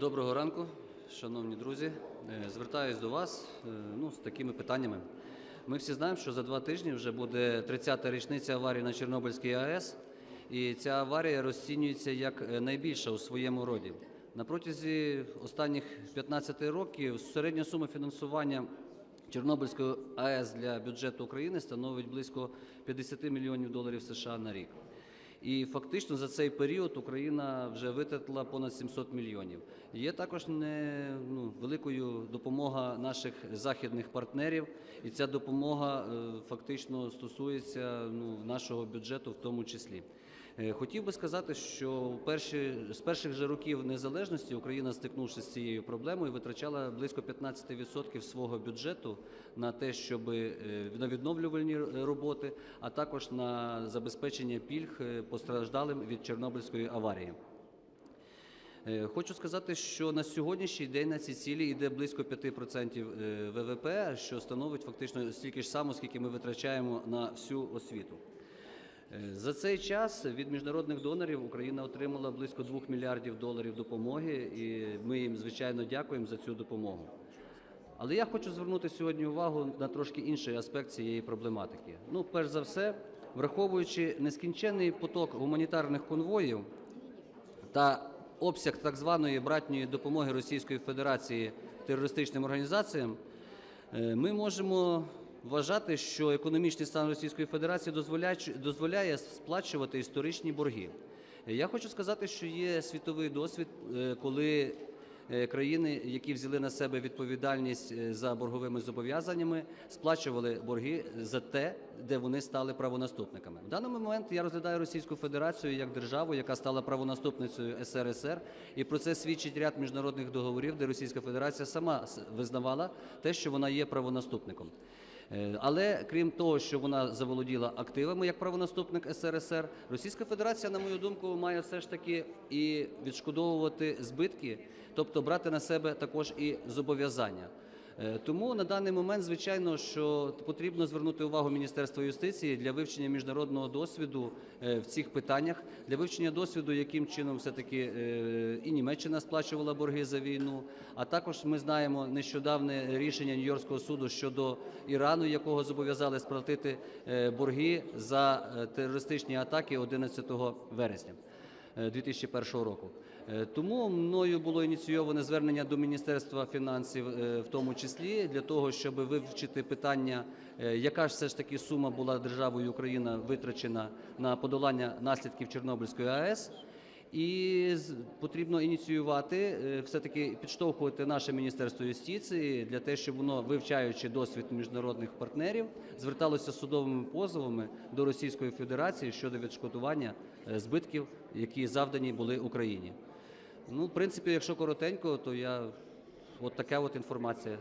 Доброго ранку, шановні друзі. Е, Звертаюсь до вас е, ну, з такими питаннями. Ми всі знаємо, що за два тижні вже буде 30-та річниця аварії на Чорнобильській АЕС, і ця аварія розцінюється як е, найбільша у своєму роді. На протязі останніх 15 років середня сума фінансування Чорнобильської АЕС для бюджету України становить близько 50 мільйонів доларів США на рік. І фактично за цей період Україна вже витратила понад 700 мільйонів. Є також не ну, великою допомога наших західних партнерів, і ця допомога е, фактично стосується ну, нашого бюджету в тому числі. Е, Хотів би сказати, що перші, з перших же років незалежності Україна, стикнувшись з цією проблемою, витрачала близько 15% свого бюджету на те, щоб е, на відновлювальні роботи, а також на забезпечення пільг е, постраждалим від Чорнобильської аварії. Хочу сказати, що на сьогоднішній день на ці цілі йде близько 5% е, ВВП, що становить фактично стільки ж само, скільки ми витрачаємо на всю освіту. Е, За цей час від міжнародних донорів Україна отримала близько 2 мільярдів доларів допомоги, і ми їм звичайно дякуємо за цю допомогу. Але я хочу звернути сьогодні увагу на трошки інший аспект цієї проблематики. Ну, перш за все, враховуючи нескінченний поток гуманітарних конвоїв та обсяг так званої братньої допомоги Російської Федерації терористичним організаціям, е, ми можемо вважати, що економічний стан Російської Федерації дозволяє, сплачувати історичні борги. Я хочу сказати, що є світовий досвід, е, коли е, країни, які взяли на себе відповідальність е, за борговими зобов'язаннями, сплачували борги за те, де вони стали правонаступниками. В даний момент я розглядаю Російську Федерацію як державу, яка стала правонаступницею СРСР, і про це свідчить ряд міжнародних договорів, де Російська Федерація сама визнавала те, що вона є правонаступником. Е, Але крім того, що вона заволоділа активами як правонаступник СРСР, Російська Федерація, на мою думку, має все ж таки і відшкодовувати збитки, тобто брати на себе також і зобов'язання. Е, Тому на даний момент, звичайно, що потрібно звернути увагу Міністерства юстиції для вивчення міжнародного досвіду е, в цих питаннях, для вивчення досвіду, яким чином все-таки е, і Німеччина сплачувала борги за війну. А також ми знаємо нещодавне рішення Нью-Йоркського суду щодо Ірану, якого зобов'язали сплатити борги за терористичні атаки 11 вересня. Е, 2001 року. Е, Тому мною було ініційоване звернення до Міністерства фінансів, е, в тому числі для того, щоб вивчити питання, е, яка ж все ж таки сума була державою Україна витрачена на подолання наслідків Чорнобильської АЕС. І потрібно ініціювати, е, все-таки підштовхувати наше Міністерство юстиції для того, щоб воно, вивчаючи досвід міжнародних партнерів, зверталося судовими позовами до Російської Федерації щодо відшкодування е, збитків, які завдані були Україні. Ну, в принципі, якщо коротенько, то я от така от інформація.